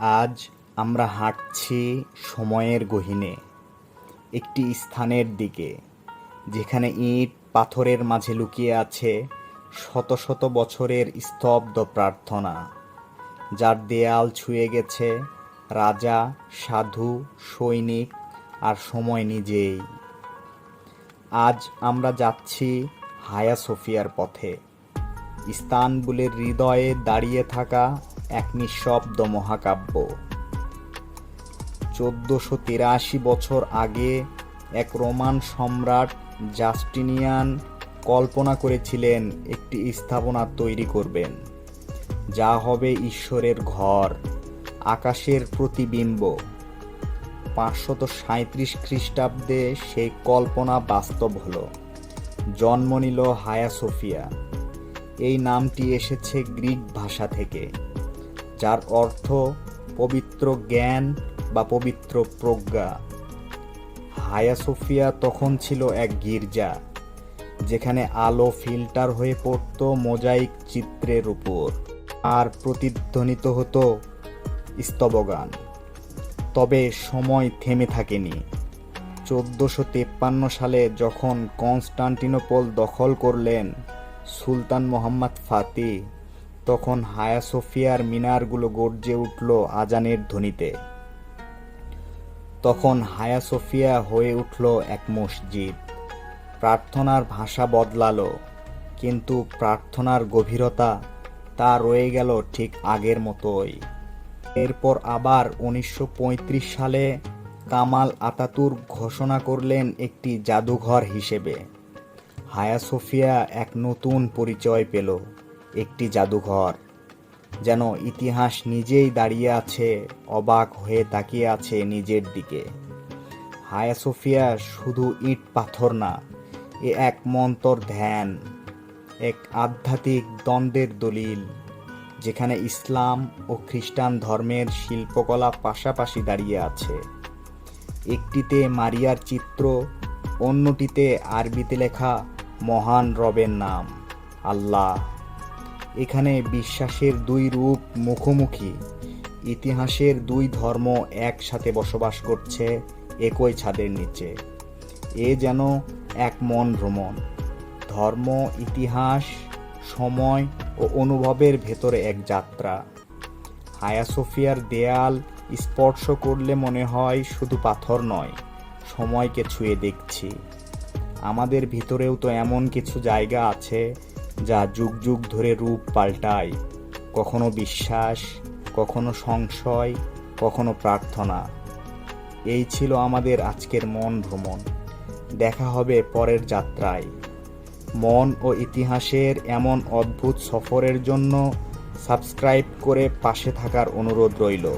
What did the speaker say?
আজ আমরা হাঁটছি সময়ের গহীনে, একটি স্থানের দিকে, যেখানে ইট পাথরের মাঝে লুকিয়ে আছে শত শত বছরের স্তব্ধ প্রার্থনা, যার দেয়াল ছুঁয়ে গেছে রাজা, সাধু, সৈনিক আর সময় নিজেই। আজ আমরা যাচ্ছি হায়া সোফিয়ার পথে। ইস্তানবুলের হৃদয়ে দাঁড়িয়ে থাকা এক নিঃশব্দ মহাকাব্য। চোদ্দশো তিরাশি বছর আগে এক রোমান সম্রাট জাস্টিনিয়ান কল্পনা করেছিলেন একটি স্থাপনা তৈরি করবেন, যা হবে ঈশ্বরের ঘর, আকাশের প্রতিবিম্ব। পাঁচশত সাঁত্রিশ খ্রিস্টাব্দে সেই কল্পনা বাস্তব হলো। জন্ম নিল হায়া সোফিয়া। এই নামটি এসেছে গ্রিক ভাষা থেকে। যার অর্থ পবিত্র জ্ঞান বা পবিত্র প্রজ্ঞা। হায়া সোফিয়া তখন ছিল এক গির্জা, যেখানে আলো ফিল্টার হয়ে পড়ত মোজাইক চিত্রের উপর আর প্রতিধ্বনিত হতো স্তবগান। তবে সময় থেমে থাকেনি। চোদ্দোশো তেপ্পান্ন সালে যখন কনস্টান্টিনোপল দখল করলেন সুলতান মোহাম্মদ ফাতি তখন হায়া সোফিয়ার মিনারগুলো গর্জে উঠল আজানের ধ্বনিতে। তখন হায়া সোফিয়া হয়ে উঠল এক মসজিদ। প্রার্থনার ভাষা বদলালো, কিন্তু প্রার্থনার গভীরতা তা রয়ে গেল ঠিক আগের মতোই। এরপর আবার উনিশশো পঁয়ত্রিশ সালে কামাল আতাতুর ঘোষণা করলেন একটি জাদুঘর হিসেবে। হায়া সোফিয়া এক নতুন পরিচয় পেল। একটি জাদুঘর, যেন ইতিহাস নিজেই দাঁড়িয়ে আছে, অবাক হয়ে তাকিয়ে আছে নিজের দিকে। হায়া সোফিয়া শুধু ইট পাথর না, এ এক মন্তর ধ্যান, এক আধ্যাত্মিক দ্বন্দ্বের দলিল, যেখানে ইসলাম ও খ্রিস্টান ধর্মের শিল্পকলা পাশাপাশি দাঁড়িয়ে আছে। একটিতে মারিয়ার চিত্র, অন্যটিতে আরবিতে লেখা মহান রবের নাম, আল্লাহ। এখানে বিশ্বাসের দুই রূপ মুখোমুখি। ইতিহাসের দুই ধর্ম একসাথে বসবাস করছে একই ছাদের নিচে। এ যেন এক মন ভ্রমণ। ধর্ম, ইতিহাস, সময় ও অনুভবের ভেতরে এক যাত্রা। হায়া সোফিয়ার দেয়াল স্পর্শ করলে মনে হয় শুধু পাথর নয়, সময়কে ছুঁয়ে দেখছি। আমাদের ভিতরেও তো এমন কিছু জায়গা আছে যা যুগ যুগ ধরে রূপ পাল্টায়। কখনো বিশ্বাস, কখনো সংশয়, কখনো প্রার্থনা। এই ছিল আমাদের আজকের মন ভ্রমণ। দেখা হবে পরের যাত্রায়। মন ও ইতিহাসের এমন অদ্ভুত সফরের জন্য সাবস্ক্রাইব করে পাশে থাকার অনুরোধ রইল।